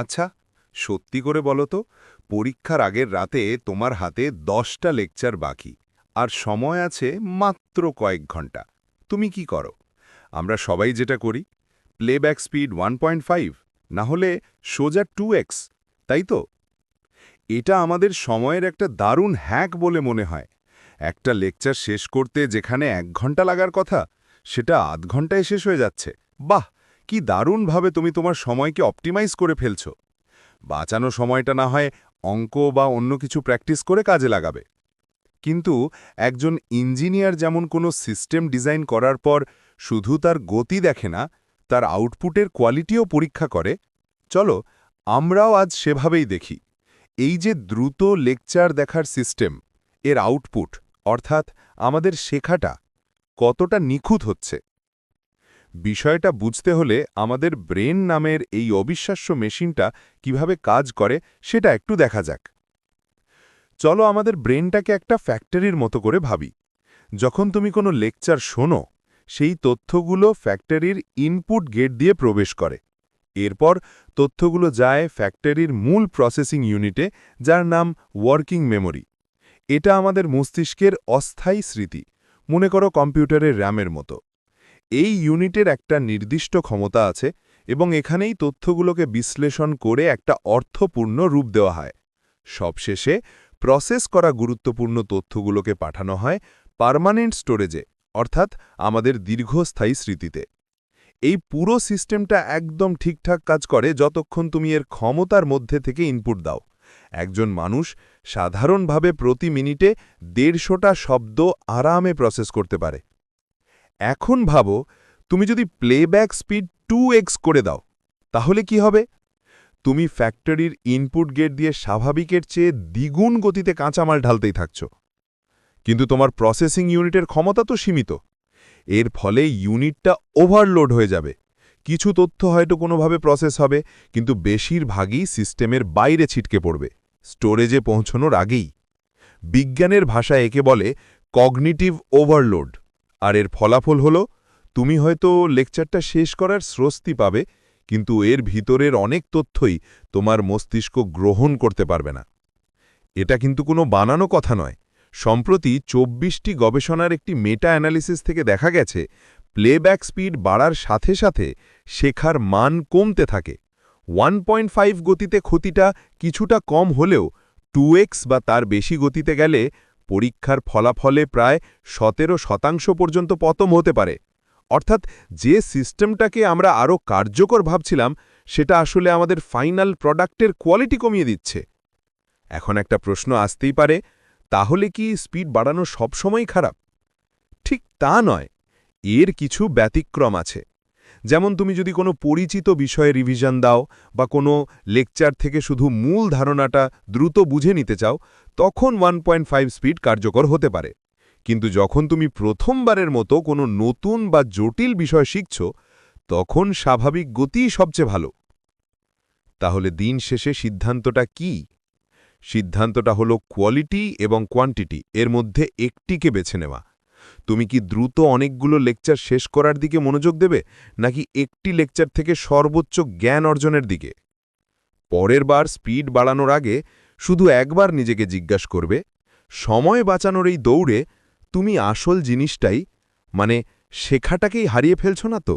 আচ্ছা সত্যি করে বলো তো, পরীক্ষার আগের রাতে তোমার হাতে দশটা লেকচার বাকি, আর সময় আছে মাত্র কয়েক ঘণ্টা। তুমি কি করো? আমরা সবাই যেটা করি playback speed one point five না হলে সোজা টু এক্স তাই তো? এটা আমাদের সময়ের একটা দারুণ হ্যাক বলে মনে হয়। একটা লেকচার শেষ করতে যেখানে এক ঘণ্টা লাগার কথা, সেটা আধ ঘন্টায় শেষ হয়ে যাচ্ছে। বাহ! কি দারুণভাবে তুমি তোমার সময়কে অপটিমাইজ করে ফেলছ। বাঁচানো সময়টা না হয় অঙ্ক বা অন্য কিছু প্র্যাকটিস করে কাজে লাগাবে। কিন্তু একজন ইঞ্জিনিয়ার যেমন কোনো সিস্টেম ডিজাইন করার পর শুধু তার গতি দেখে না, তার আউটপুটের কোয়ালিটিও পরীক্ষা করে, চলো আমরাও আজ সেভাবেই দেখি। এই যে দ্রুত লেকচার দেখার সিস্টেম এর আউটপুট অর্থাৎ আমাদের শেখাটা কতটা নিখুঁত হচ্ছে। বিষয়টা বুঝতে হলে আমাদের ব্রেন নামের এই অবিশ্বাস্য মেশিনটা কীভাবে কাজ করে সেটা একটু দেখা যাক। চলো আমাদের ব্রেনটাকে একটা ফ্যাক্টরির মতো করে ভাবি। যখন তুমি কোনো লেকচার শোনো, সেই তথ্যগুলো ফ্যাক্টরির ইনপুট গেট দিয়ে প্রবেশ করে। এরপর তথ্যগুলো যায় ফ্যাক্টরির মূল প্রসেসিং ইউনিটে, যার নাম ওয়ার্কিং মেমোরি। এটা আমাদের মস্তিষ্কের অস্থায়ী স্মৃতি। মনে করো কম্পিউটারের র্যামের মতো। এই ইউনিটের একটা নির্দিষ্ট ক্ষমতা আছে এবং এখানেই তথ্যগুলোকে বিশ্লেষণ করে একটা অর্থপূর্ণ রূপ দেওয়া হয়। সবশেষে প্রসেস করা গুরুত্বপূর্ণ তথ্যগুলোকে পাঠানো হয় পার্মানেন্ট স্টোরেজে, অর্থাৎ আমাদের দীর্ঘস্থায়ী স্মৃতিতে। এই পুরো সিস্টেমটা একদম ঠিকঠাক কাজ করে যতক্ষণ তুমি এর ক্ষমতার মধ্যে থেকে ইনপুট দাও। একজন মানুষ সাধারণভাবে প্রতি মিনিটে দেড়শোটা শব্দ আরামে প্রসেস করতে পারে। এখন ভাবো, তুমি যদি প্লেব্যাক স্পিড টু এক্স করে দাও, তাহলে কি হবে? তুমি ফ্যাক্টরির ইনপুট গেট দিয়ে স্বাভাবিকের চেয়ে দ্বিগুণ গতিতে কাঁচামাল ঢালতেই থাকছ। কিন্তু তোমার প্রসেসিং ইউনিটের ক্ষমতা তো সীমিত। এর ফলে ইউনিটটা ওভারলোড হয়ে যাবে। কিছু তথ্য হয়তো কোনোভাবে প্রসেস হবে, কিন্তু বেশিরভাগই সিস্টেমের বাইরে ছিটকে পড়বে স্টোরেজে পৌঁছনোর আগেই। বিজ্ঞানের ভাষায় একে বলে কগনিটিভ ওভারলোড আর এর ফলাফল হল, তুমি হয়তো লেকচারটা শেষ করার স্রস্তি পাবে, কিন্তু এর ভিতরের অনেক তথ্যই তোমার মস্তিষ্ক গ্রহণ করতে পারবে না। এটা কিন্তু কোনো বানানো কথা নয়। সম্প্রতি চব্বিশটি গবেষণার একটি মেটা অ্যানালিসিস থেকে দেখা গেছে প্লেব্যাক স্পিড বাড়ার সাথে সাথে শেখার মান কমতে থাকে। ওয়ান পয়েন্ট ফাইভ গতিতে ক্ষতিটা কিছুটা কম হলেও টু বা তার বেশি গতিতে গেলে পরীক্ষার ফলাফলে প্রায় সতেরো শতাংশ পর্যন্ত পতম হতে পারে। অর্থাৎ যে সিস্টেমটাকে আমরা আরও কার্যকর ভাবছিলাম, সেটা আসলে আমাদের ফাইনাল প্রোডাক্টের কোয়ালিটি কমিয়ে দিচ্ছে। এখন একটা প্রশ্ন আসতেই পারে, তাহলে কি স্পিড বাড়ানো সবসময় খারাপ? ঠিক তা নয়, এর কিছু ব্যতিক্রম আছে। যেমন তুমি যদি কোনো পরিচিত বিষয়ে রিভিশন দাও বা কোনো লেকচার থেকে শুধু মূল ধারণাটা দ্রুত বুঝে নিতে চাও, তখন ওয়ান স্পিড কার্যকর হতে পারে। কিন্তু যখন তুমি প্রথমবারের মতো কোনো নতুন বা জটিল বিষয় শিখছ, তখন স্বাভাবিক গতিই সবচেয়ে ভালো। তাহলে দিন শেষে সিদ্ধান্তটা কি? সিদ্ধান্তটা হলো কোয়ালিটি এবং কোয়ান্টিটি এর মধ্যে একটিকে বেছে নেওয়া। তুমি কি দ্রুত অনেকগুলো লেকচার শেষ করার দিকে মনোযোগ দেবে, নাকি একটি লেকচার থেকে সর্বোচ্চ জ্ঞান অর্জনের দিকে? পরের বার স্পিড বাড়ানোর আগে শুধু একবার নিজেকে জিজ্ঞাস করবে, সময় বাঁচানোর এই দৌড়ে তুমি আসল জিনিসটাই মানে শেখাটাকেই হারিয়ে ফেলছ না তো?